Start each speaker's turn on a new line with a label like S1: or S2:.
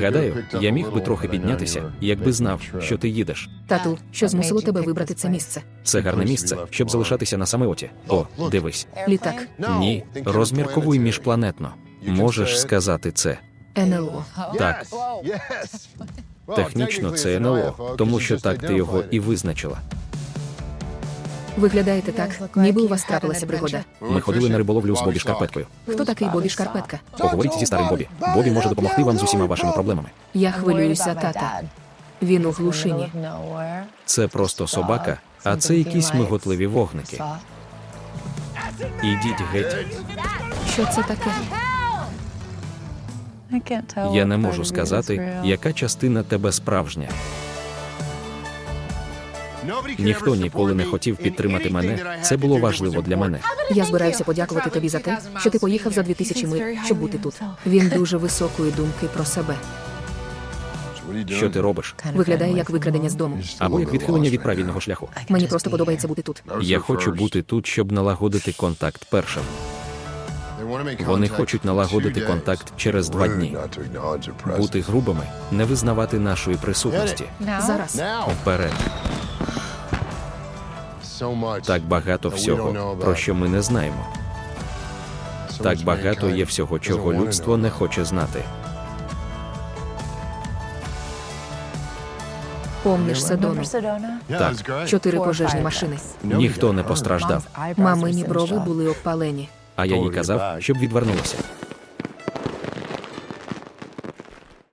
S1: Гадаю, я міг би трохи піднятися, якби знав, що ти їдеш.
S2: Тату, що змусило тебе вибрати це місце?
S1: Це гарне місце, щоб залишатися на самоті. О, дивись.
S2: Літак,
S1: Ні, розмірковуй міжпланетно. Можеш сказати це.
S2: НЛО.
S1: Так, технічно це НЛО, тому що так ти його і визначила.
S2: Виглядаєте так, ніби у вас трапилася пригода.
S1: Ми ходили на риболовлю з Бобі Шкарпеткою.
S2: Хто такий Бобі Шкарпетка?
S1: Поговоріть зі старим Бобі. Бобі може допомогти вам з усіма вашими проблемами.
S2: Я хвилююся, тата. Він у глушині.
S1: Це просто собака, а це якісь миготливі вогники. Ідіть геть.
S2: Що це таке?
S1: Я не можу сказати, яка частина тебе справжня. Ніхто ніколи не хотів підтримати мене. Це було важливо для мене.
S2: Я збираюся подякувати тобі за те, що ти поїхав за 2000 миль, щоб бути тут. Він дуже високої думки про себе.
S1: Що ти робиш?
S2: Виглядає як викрадення з дому.
S1: Або як відхилення від правильного шляху.
S2: Мені просто подобається бути тут.
S1: Я хочу бути тут, щоб налагодити контакт першим. Вони хочуть налагодити контакт через два дні. Бути грубими, не визнавати нашої присутності.
S2: Зараз
S1: Вперед. Так багато всього, про що ми не знаємо. Так багато є всього, чого людство не хоче знати.
S2: помниш Седону.
S1: Так.
S2: Чотири пожежні машини.
S1: Ніхто не постраждав,
S2: Мамині брови були обпалені.
S1: а я їй казав, щоб відвернулася.